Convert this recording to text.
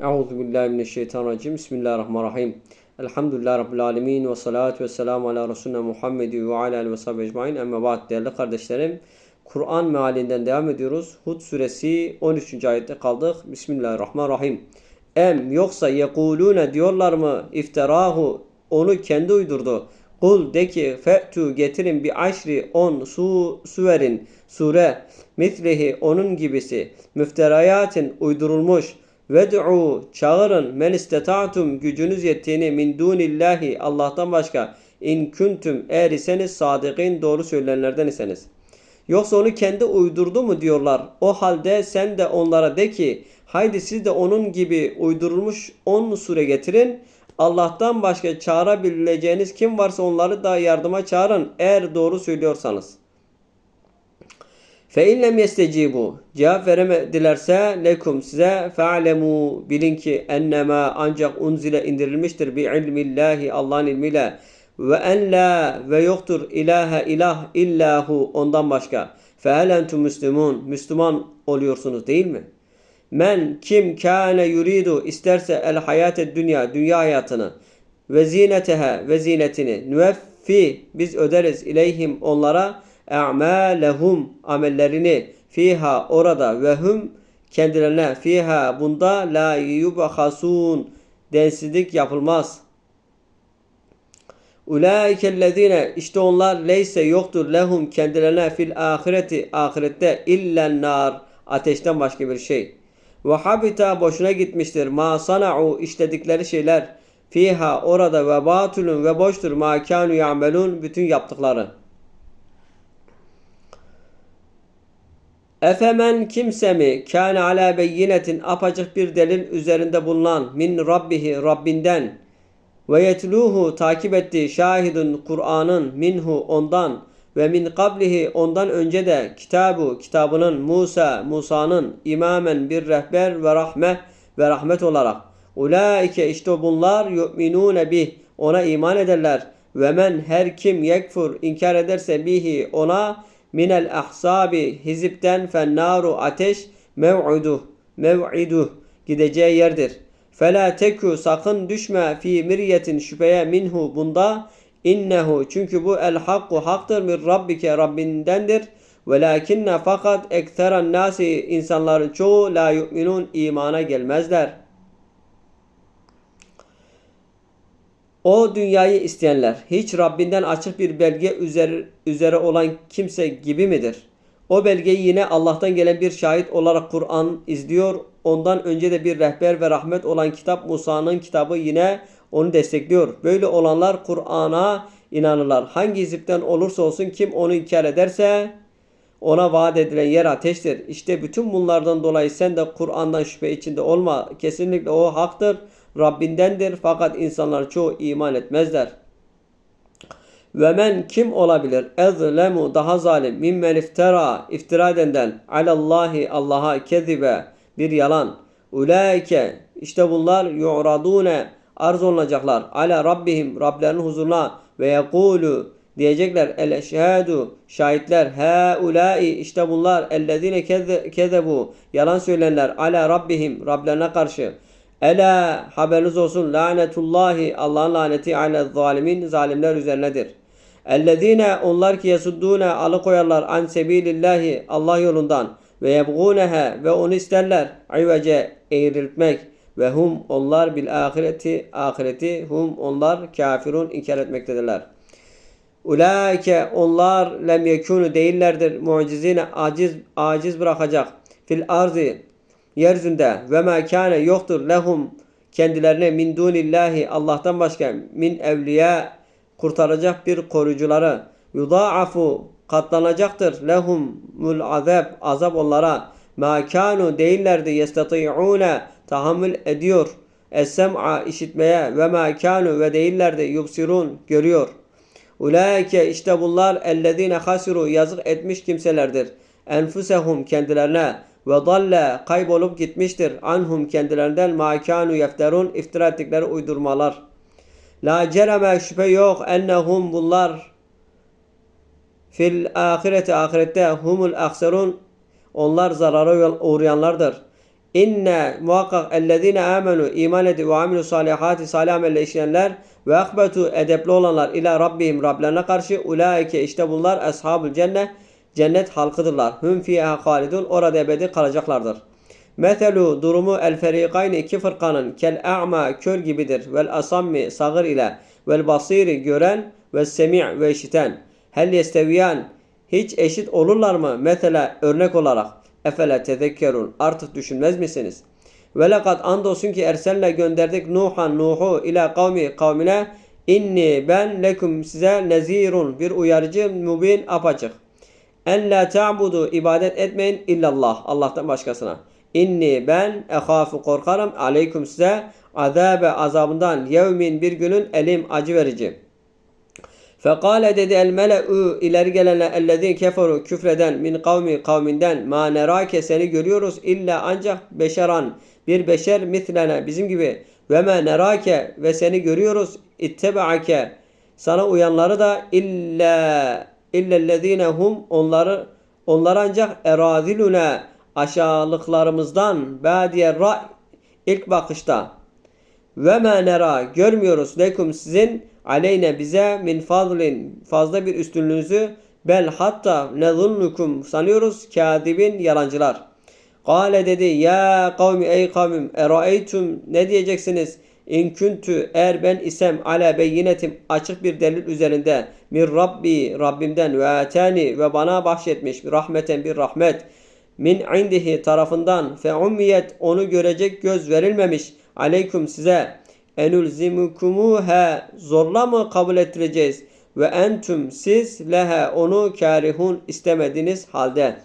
Euzu billahi mineşşeytanirracim. Bismillahirrahmanirrahim. Elhamdülillahi Rabbil alemin ve salatu ve selamu ala Resulüne Muhammed ve ala alihi ve sahbihi ecmain. Emme ba'd değerli kardeşlerim. Kur'an mealinden devam ediyoruz. Hud suresi 13. ayette kaldık. Bismillahirrahmanirrahim. Em yoksa yekulune diyorlar mı iftirahu onu kendi uydurdu. Kul de ki fe'tu getirin bir aşri on su suverin sure mitlihi onun gibisi müfterayatin uydurulmuş Ved'u çağırın men isteta'tum gücünüz yettiğini min dunillahi Allah'tan başka in kuntum eğer iseniz sadıkın doğru söyleyenlerden iseniz. Yoksa onu kendi uydurdu mu diyorlar. O halde sen de onlara de ki haydi siz de onun gibi uydurulmuş on sure getirin. Allah'tan başka çağırabileceğiniz kim varsa onları da yardıma çağırın eğer doğru söylüyorsanız. Fe inlem yestecibu. Cevap veremedilerse lekum size fe'lemu. Bilin ki ennema ancak unzile indirilmiştir. Bi ilmillahi Allah'ın ilmiyle. Ve en la ve yoktur ilahe ilah illahu ondan başka. Fe hel müslümun. Müslüman oluyorsunuz değil mi? Men kim kâne yuridu isterse el hayate dünya dünya hayatını ve zineteha ve zinetini nüveffi biz öderiz ileyhim onlara e'malehum amellerini fiha orada ve hum kendilerine fiha bunda la yubhasun densizlik yapılmaz. Ulaikellezine işte onlar leyse yoktur lehum kendilerine fil ahireti ahirette illen nar ateşten başka bir şey. Ve habita boşuna gitmiştir ma sana'u işledikleri şeyler fiha orada ve batulun ve boştur ma kanu ya'melun bütün yaptıkları. Efemen kimse mi kâne ala beyinetin apacık bir delil üzerinde bulunan min rabbihi Rabbinden ve yetluhu takip ettiği şahidun Kur'an'ın minhu ondan ve min kablihi ondan önce de kitabu kitabının Musa Musa'nın imamen bir rehber ve rahme ve rahmet olarak. Ulaike işte bunlar yu'minune bih ona iman ederler. Ve men her kim yekfur inkar ederse bihi ona minel ahsabi hizipten fennaru ateş mev'uduh mev'iduh gideceği yerdir. Fela teku sakın düşme fi miryetin şüpheye minhu bunda innehu çünkü bu el hakku haktır min rabbike Rabbindendir. Velakinne fakat ekteran nasi insanların çoğu la yu'minun imana gelmezler. O dünyayı isteyenler hiç Rabbinden açık bir belge üzeri, üzere olan kimse gibi midir? O belgeyi yine Allah'tan gelen bir şahit olarak Kur'an izliyor. Ondan önce de bir rehber ve rahmet olan kitap Musa'nın kitabı yine onu destekliyor. Böyle olanlar Kur'an'a inanırlar. Hangi hizipten olursa olsun kim onu inkar ederse ona vaat edilen yer ateştir. İşte bütün bunlardan dolayı sen de Kur'an'dan şüphe içinde olma. Kesinlikle o haktır. Rabbindendir fakat insanlar çoğu iman etmezler. Ve men kim olabilir? Ezlemu daha zalim. Mimmen iftira iftira edenden. Alallahi Allah'a kezibe bir yalan. Ulaike işte bunlar yu'radune arz olunacaklar. Ala rabbihim Rablerinin huzuruna. Ve yekulu diyecekler. El eşhedu şahitler. He ulai işte bunlar. Ellezine kezebu yalan söyleyenler. Ala rabbihim Rablerine karşı Ela haberiniz olsun lanetullahi Allah'ın laneti ale zalimin zalimler üzerinedir. Ellezine onlar ki yesuddune alıkoyarlar an sebilillahi Allah yolundan ve yebgunehe ve onu isterler ivece eğriltmek ve hum onlar bil ahireti ahireti hum onlar kafirun inkar etmektedirler. Ulaike onlar lem yekunu değillerdir mucizine aciz aciz bırakacak fil arzi yeryüzünde ve ma kâne yoktur lehum kendilerine min dunillahi Allah'tan başka min evliya kurtaracak bir koruyucuları. Yudaafu katlanacaktır. Lehum mul azab azap onlara. Ma kanu değillerdi. Yestati'une tahammül ediyor. Es-sem'a işitmeye. Ve ma kanu ve değillerdi. Yubsirun görüyor. Ulaike işte bunlar. Ellezine hasiru yazık etmiş kimselerdir. Enfusehum kendilerine ve dalle kaybolup gitmiştir. Anhum kendilerinden makanu yefterun iftira ettikleri uydurmalar. La cereme şüphe yok ennehum bunlar fil ahireti ahirette humul akserun onlar zarara uğrayanlardır. İnne muhakkak ellezine amenu iman edip ve amilu salihati salih amelle işleyenler ve akbetu edepli olanlar ila rabbihim Rablerine karşı ulaike işte bunlar ashabul cennet cennet halkıdırlar. Hum fiha halidun orada ebedi kalacaklardır. Metelu durumu el ferikayni iki fırkanın kel a'ma kör gibidir. Vel asammi sağır ile vel basiri gören ve semi' ve işiten. Hel yesteviyan hiç eşit olurlar mı? Mesela örnek olarak. Efele tezekkerun artık düşünmez misiniz? Ve lekad andolsun ki ersenle gönderdik Nuhan Nuh'u ila kavmi kavmine inni ben lekum size nezirun bir uyarıcı mübin apaçık. En la ta'budu ibadet etmeyin illallah Allah'tan başkasına. İnni ben ehafu korkarım aleyküm size azabe azabından yevmin bir günün elim acı verici. Fekale dedi el mele'u ileri gelenler ellezine keferu küfreden min kavmi kavminden ma nerake seni görüyoruz illa ancak beşeran bir beşer mitlene bizim gibi ve ma nerake ve seni görüyoruz ittebaake sana uyanları da illa illellezine hum onları onlar ancak erazilune aşağılıklarımızdan badiye ra ilk bakışta ve ma nera görmüyoruz lekum sizin aleyne bize min fazlin fazla bir üstünlüğünüzü bel hatta nezunnukum sanıyoruz kâdibin yalancılar. Kale dedi ya kavmi ey kavmim eraeytum ne diyeceksiniz? İn küntü eğer ben isem ala beyinetim açık bir delil üzerinde min Rabbi Rabbimden ve atani ve bana bahşetmiş rahmeten bir rahmet min indihi tarafından fe ummiyet onu görecek göz verilmemiş aleyküm size. Enulzimukumuha zorla mı kabul ettireceğiz? Ve entüm siz lehe onu karihun istemediğiniz halde